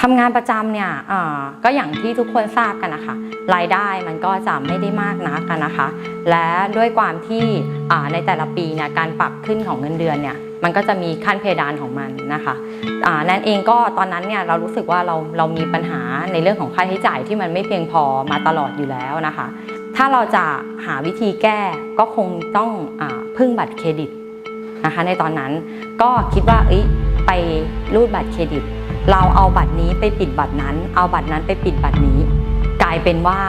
ทำงานประจำเนี่ยก็อย่างที่ทุกคนทราบกันนะคะ รายได้มันก็จะไม่ได้มากนักกันนะคะ และด้วยความที่ในแต่ละปีเนี่ยการปรับขึ้นของเงินเดือนเนี่ยมันก็จะมีขั้นเพดานของมันนะคะนั่นเองก็ตอนนั้นเนี่ยเรารู้สึกว่าเราเรามีปัญหาในเรื่องของค่าใช้จ่ายที่มันไม่เพียงพอมาตลอดอยู่แล้วนะคะ ถ้าเราจะหาวิธีแก้ก็คงต้องอพึ่งบัตรเครดิตนะคะ ในตอนนั้นก็คิดว่าไปรูดบัตรเครดิต เราเอาบัตรนี้ไปปิดบัตรนั้น เอาบัตรนั้นไปปิดบัตรนี้ กลายเป็นว่า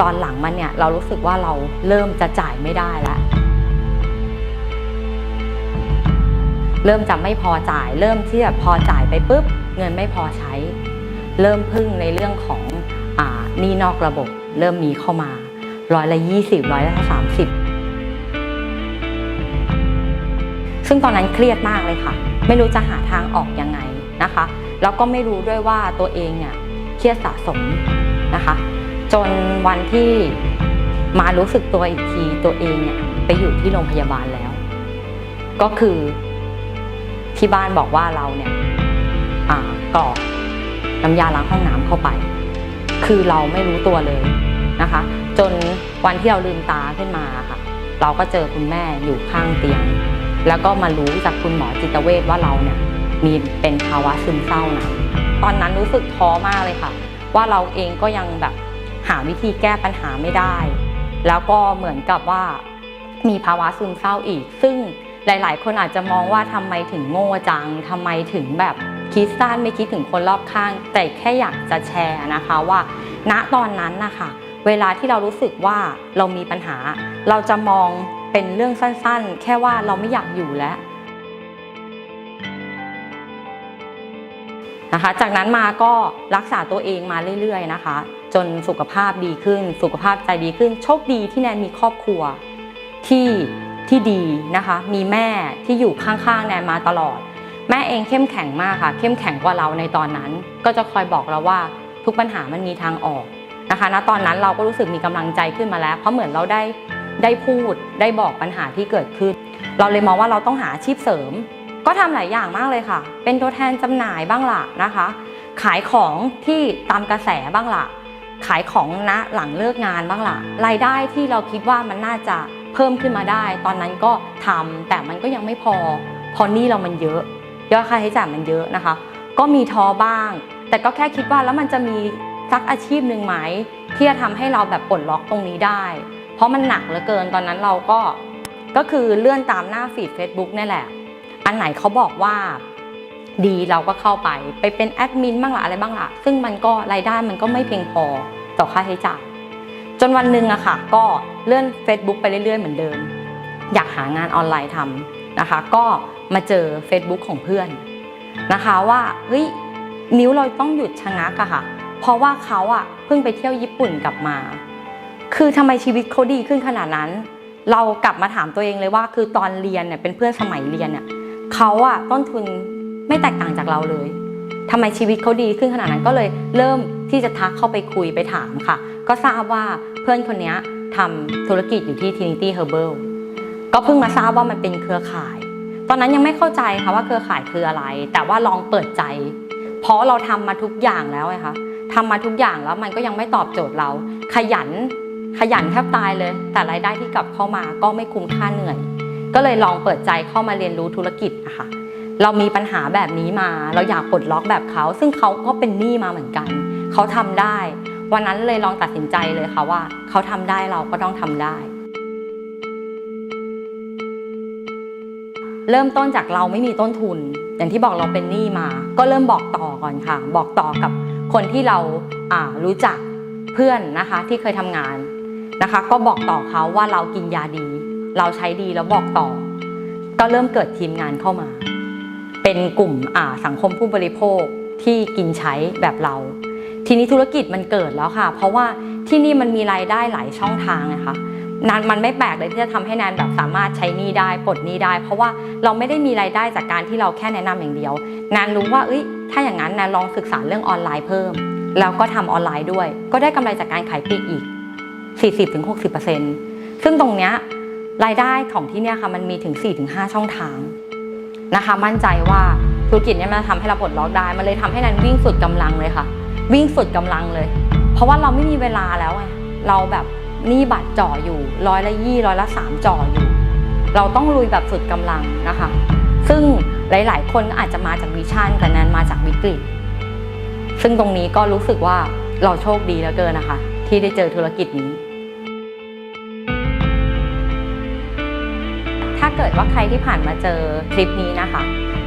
ตอนหลังมันเนี่ยเรารู้สึกว่าเราเริ่มจะจ่ายไม่ได้แล้วเริ่มจะไม่พอจ่าย เริ่มที่จะพอจ่ายไปปุ๊บ เงินไม่พอใช้ เริ่มพึ่งในเรื่องของอนี้นอกระบบ เริ่มมีเข้ามาร้อยละยี่สิบร้อยละสามสิบซึ่งตอนนั้นเครียดมากเลยค่ะ ไม่รู้จะหาทางออกยังไงนะคะ แล้วก็ไม่รู้ด้วยว่าตัวเองเนี่ยเครียดสะสมนะคะ จนวันที่มารู้สึกตัวอีกทีตัวเองเนี่ยไปอยู่ที่โรงพยาบาลแล้ว ก็คือที่บ้านบอกว่าเราเนี่ยอ่ากรอกน้ำยาล้างห้องน้ำเข้าไป คือเราไม่รู้ตัวเลยนะคะ จนวันที่เราลืมตาขึ้นมาค่ะ เราก็เจอคุณแม่อยู่ข้างเตียง แล้วก็มารู้จากคุณหมอจิตเวชว่าเราเนี่ย มีเป็นภาวะซึมเศร้านะตอนนั้นรู้สึกท้อมากเลยค่ะ ว่าเราเองก็ยังแบบหาวิธีแก้ปัญหาไม่ได้ แล้วก็เหมือนกับว่ามีภาวะซึมเศร้าอีก ซึ่งหลาย ๆ คนอาจจะมองว่าทำไมถึงโง่จังทำไมถึงแบบคิดสั้นไม่คิดถึงคนรอบข้าง แต่แค่อยากจะแชร์นะคะว่า ณตอนนั้นนะคะเวลาที่เรารู้สึกว่าเรามีปัญหา เราจะมองเป็นเรื่องสั้น ๆ แค่ว่าเราไม่อยากอยู่แล้ว นะคะ จากนั้นมาก็รักษาตัวเองมาเรื่อยๆนะคะ จนสุขภาพดีขึ้น สุขภาพใจดีขึ้น โชคดีที่แนนมีครอบครัวที่ที่ดีนะคะ มีแม่ที่อยู่ข้างๆแนนมาตลอด แม่เองเข้มแข็งมากค่ะ เข้มแข็งกว่าเราในตอนนั้น ก็จะคอยบอกเราว่าทุกปัญหามันมีทางออกนะคะณตอนนั้นเราก็รู้สึกมีกำลังใจขึ้นมาแล้ว เพราะเหมือนเราได้ได้พูดได้บอกปัญหาที่เกิดขึ้น เราเลยมองว่าเราต้องหาอาชีพเสริม ก็ทำหลายอย่างมากเลยค่ะ เป็นตัวแทนจำหน่ายบ้างล่ะนะคะ ขายของที่ตามกระแสบ้างล่ะ ขายของณหลังเลิกงานบ้างล่ะ รายได้ที่เราคิดว่ามันน่าจะเพิ่มขึ้นมาได้ ตอนนั้นก็ทำแต่มันก็ยังไม่พอ พอนี่เรามันเยอะ ยอดค่าใช้จ่ายมันเยอะนะคะ ก็มีท้อบ้าง แต่ก็แค่คิดว่าแล้วมันจะมีสักอาชีพหนึ่งไหมที่จะทำให้เราแบบปลดล็อกตรงนี้ได้ เพราะมันหนักเหลือเกินตอนนั้นเราก็ก็คือเลื่อนตามหน้าฟีด Facebook นี่แหละ อันไหนเขาบอกว่าดีเราก็เข้าไป ไปเป็นแอดมินบ้างละอะไรบ้างละซึ่งมันก็รายได้มันก็ไม่เพียงพอต่อค่าใช้จ่ายจนวันหนึ่งอะค่ะ ก็เลื่อน Facebook ไปเรื่อยๆเหมือนเดิม อยากหางานออนไลน์ทำนะคะ ก็มาเจอ Facebook ของเพื่อนนะคะว่าเฮ้ยนิ้วเราต้องหยุดชะงักอะค่ะ เพราะว่าเขาอะเพิ่งไปเที่ยวญี่ปุ่นกลับมา คือทำไมชีวิตเขาดีขึ้นขนาดนั้น เรากลับมาถามตัวเองเลยว่า คือตอนเรียนเนี่ยเป็นเพื่อนสมัยเรียนเนี่ย เขาอะต้นทุนไม่แตกต่างจากเราเลยทำไมชีวิตเขาดีขึ้นขนาดนั้นก็เลยเริ่มที่จะทักเข้าไปคุยไปถามค่ะ ก็ทราบว่าเพื่อนคนนี้ทำธุรกิจอยู่ที่ Trinity Herbal ก็เพิ่งมาทราบว่ามันเป็นเครือข่าย ตอนนั้นยังไม่เข้าใจค่ะว่าเครือข่ายคืออะไร แต่ว่าลองเปิดใจ เพราะเราทำมาทุกอย่างแล้วไงคะทำมาทุกอย่างแล้วมันก็ยังไม่ตอบโจทย์เรา ขยันขยันแทบตายเลย แต่รายได้ที่กลับเข้ามาก็ไม่คุ้มค่าเหนื่อย ก็เลยลองเปิดใจเข้ามาเรียนรู้ธุรกิจอะค่ะเรามีปัญหาแบบนี้มา เราอยากปลดล็อกแบบเขา ซึ่งเขาก็เป็นหนี้มาเหมือนกัน เขาทำได้ วันนั้นเลยลองตัดสินใจเลยค่ะว่า เขาทำได้เราก็ต้องทำได้ เริ่มต้นจากเราไม่มีต้นทุน อย่างที่บอกเราเป็นหนี้มา ก็เริ่มบอกต่อก่อนค่ะ บอกต่อกับคนที่เราารู้จักเพื่อนนะคะที่เคยทำงานนะคะ ก็บอกต่อเขาว่าเรากินยาดี เราใช้ดีแล้วบอกต่อ ก็เริ่มเกิดทีมงานเข้ามา เป็นกลุ่มอ่าสังคมผู้บริโภคที่กินใช้แบบเรา ทีนี้ธุรกิจมันเกิดแล้วค่ะ เพราะว่าที่นี่มันมีรายได้หลายช่องทางนะคะนานมันไม่แปลกเลยที่จะทำให้แนนแบบสามารถใช้นี้ได้ปลดนี้ได้ เพราะว่าเราไม่ได้มีรายได้จากการที่เราแค่แนะนำอย่างเดียวแนนรู้ว่าเอ้ยถ้าอย่างนั้นแนนลองศึกษาเรื่องออนไลน์เพิ่ม แล้วก็ทำออนไลน์ด้วย ก็ได้กำไรจากการขายปลีกอีก 40-60%ซึ่งตรงเนี้ย รายได้ของที่เนี่ยค่ะมันมีถึง 4-5 ช่องทางนะคะ มั่นใจว่าธุรกิจเนี่ยมันทำให้เราปลดล็อกได้ มันเลยทำให้แนนวิ่งสุดกำลังเลยค่ะ วิ่งสุดกำลังเลย เพราะว่าเราไม่มีเวลาแล้วไงเราแบบนี่บัตรจ่ออยู่ร้อยละยี่ร้อยละสามจ่ออยู่ เราต้องลุยแบบสุดกำลังนะคะ ซึ่งหลาย ๆ คนก็อาจจะมาจากวิชั่นแต่แนนมาจากวิกฤต ซึ่งตรงนี้ก็รู้สึกว่าเราโชคดีเหลือเกินนะคะ ที่ได้เจอธุรกิจนี้ กิดว่าใครที่ผ่านมาเจอคลิปนี้นะคะ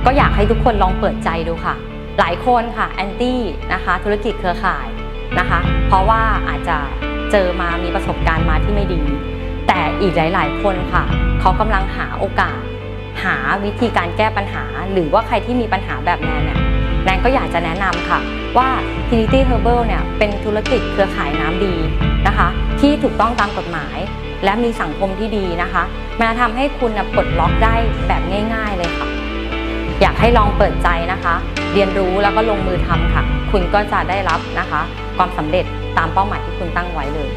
ก็อยากให้ทุกคนลองเปิดใจดูค่ะ หลายคนค่ะแอนตี้นะคะ ธุรกิจเครือข่ายนะคะ เพราะว่าอาจจะเจอมามีประสบการณ์มาที่ไม่ดี แต่อีกหลาย ๆ คนค่ะเขากำลังหาโอกาส หาวิธีการแก้ปัญหา หรือว่าใครที่มีปัญหาแบบแนนเนี่ยแนนก็อยากจะแนะนำค่ะว่า Trinity Herbal เนี่ยเป็นธุรกิจเครือข่ายน้ำดีนะคะ ที่ถูกต้องตามกฎหมาย และมีสังคมที่ดีนะคะ มันทำให้คุณนะปลดล็อกได้แบบง่าย ๆเลยค่ะ อยากให้ลองเปิดใจนะคะ เรียนรู้แล้วก็ลงมือทำค่ะ คุณก็จะได้รับนะคะ ความสำเร็จตามเป้าหมายที่คุณตั้งไว้เลย